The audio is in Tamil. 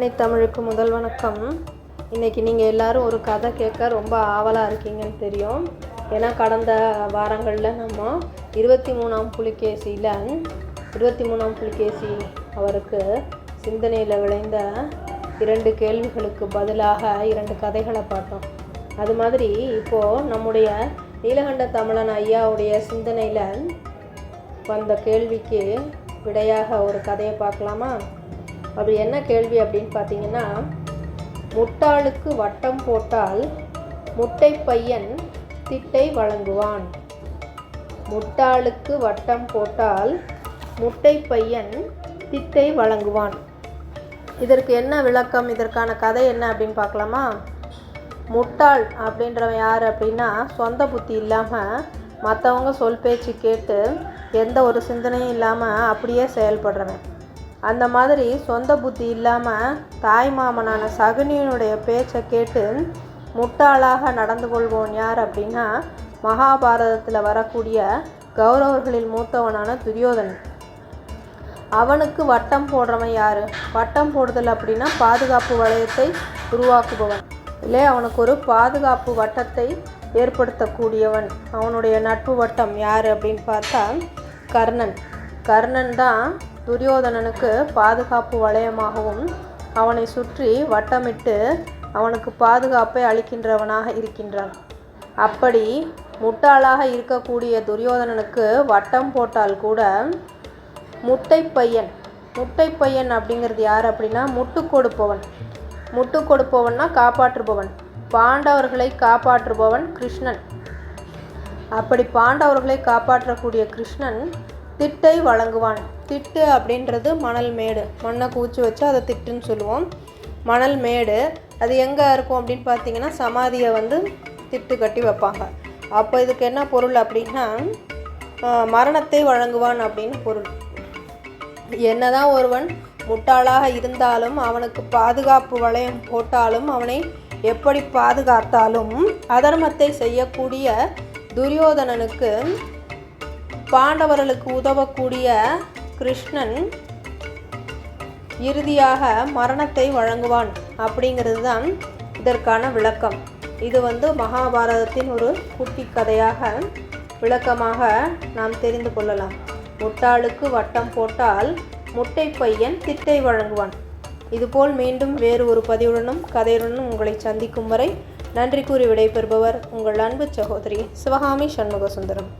அன்னை தமிழுக்கு முதல் வணக்கம். இன்றைக்கி நீங்கள் எல்லோரும் ஒரு கதை கேட்க ரொம்ப ஆவலாக இருக்கீங்கன்னு தெரியும். ஏன்னா கடந்த வாரங்களில் நம்ம இருபத்தி மூணாம் புலிகேசியில் இருபத்தி மூணாம் புலிகேசி அவருக்கு சிந்தனையில் விளைந்த இரண்டு கேள்விகளுக்கு பதிலாக இரண்டு கதைகளை பார்த்தோம். அது மாதிரி இப்போது நம்முடைய நீலகண்ட தமிழன் ஐயாவுடைய சிந்தனையில் வந்த கேள்விக்கு விடையாக ஒரு கதையை பார்க்கலாமா? அப்படி என்ன கேள்வி அப்படின்னு பார்த்தீங்கன்னா முட்டாளுக்கு வட்டம் போட்டால் முட்டை பையன் திட்டை வழங்குவான். முட்டாளுக்கு வட்டம் போட்டால் முட்டை பையன் திட்டை வழங்குவான். இதற்கு என்ன விளக்கம்? இதற்கான கதை என்ன அப்படின்னு பார்க்கலாமா? முட்டாள் அப்படின்றவன் யார் அப்படின்னா சொந்த புத்தி இல்லாமல் மற்றவங்க சொல் பேச்சு கேட்டு எந்த ஒரு சிந்தனையும் இல்லாமல் அப்படியே செயல்படுறவன். அந்த மாதிரி சொந்த புத்தி இல்லாமல் தாய் மாமனான சகுனியினுடைய பேச்சை கேட்டு முட்டாளாக நடந்து கொள்வோன் யார் அப்படின்னா மகாபாரதத்தில் வரக்கூடிய கௌரவர்களில் மூத்தவனான துரியோதனன். அவனுக்கு வட்டம் போடுறவன் யார்? வட்டம் போடுதல் அப்படின்னா பாதுகாப்பு வளையத்தை உருவாக்குபவன். இல்லை அவனுக்கு ஒரு பாதுகாப்பு வட்டத்தை ஏற்படுத்தக்கூடியவன். அவனுடைய நட்பு வட்டம் யார் அப்படின்னு பார்த்தா கர்ணன். கர்ணன் தான் துரியோதனனுக்கு பாதுகாப்பு வளையமாகவும் அவனை சுற்றி வட்டமிட்டு அவனுக்கு பாதுகாப்பை அளிக்கின்றவனாக இருக்கின்றான். அப்படி முட்டாளாக இருக்கக்கூடிய துரியோதனனுக்கு வட்டம் போட்டால் கூட முட்டை பையன் முட்டை பையன் அப்படிங்கிறது யார் அப்படின்னா முட்டு கொடுப்பவன். முட்டு கொடுப்பவன்னா காப்பாற்றுபவன். பாண்டவர்களை காப்பாற்றுபவன் கிருஷ்ணன். அப்படி பாண்டவர்களை காப்பாற்றக்கூடிய கிருஷ்ணன் திட்டை வழங்குவான். திட்டு அப்படின்றது மணல் மேடு. மண்ணை கூச்சி வச்சு அதை திட்டுன்னு சொல்லுவோம். மணல் மேடு. அது எங்கே இருக்கும் அப்படின்னு பார்த்தீங்கன்னா சமாதியை வந்து திட்டு கட்டி வைப்பாங்க. அப்போ இதுக்கு என்ன பொருள் அப்படின்னா மரணத்தை வழங்குவான் அப்படின்னு பொருள். என்னதான் ஒருவன் முட்டாளாக இருந்தாலும் அவனுக்கு பாதுகாப்பு வளையம் போட்டாலும் அவனை எப்படி பாதுகாத்தாலும் அதர்மத்தை செய்யக்கூடிய துரியோதனனுக்கு பாண்டவர்களுக்கு உதவக்கூடிய கிருஷ்ணன் இறுதியாக மரணத்தை வழங்குவான் அப்படிங்கிறது தான் இதற்கான விளக்கம். இது வந்து மகாபாரதத்தின் ஒரு குட்டி கதையாக விளக்கமாக நாம் தெரிந்து கொள்ளலாம். முட்டாளுக்கு வட்டம் போட்டால் முட்டை பையன் திட்டை வழங்குவான். இதுபோல் மீண்டும் வேறு ஒரு பதிவுடனும் கதையுடனும் உங்களை சந்திக்கும் வரை நன்றி கூறி விடைபெறுபவர் உங்கள் அன்பு சகோதரி சிவகாமி சண்முக சுந்தரம்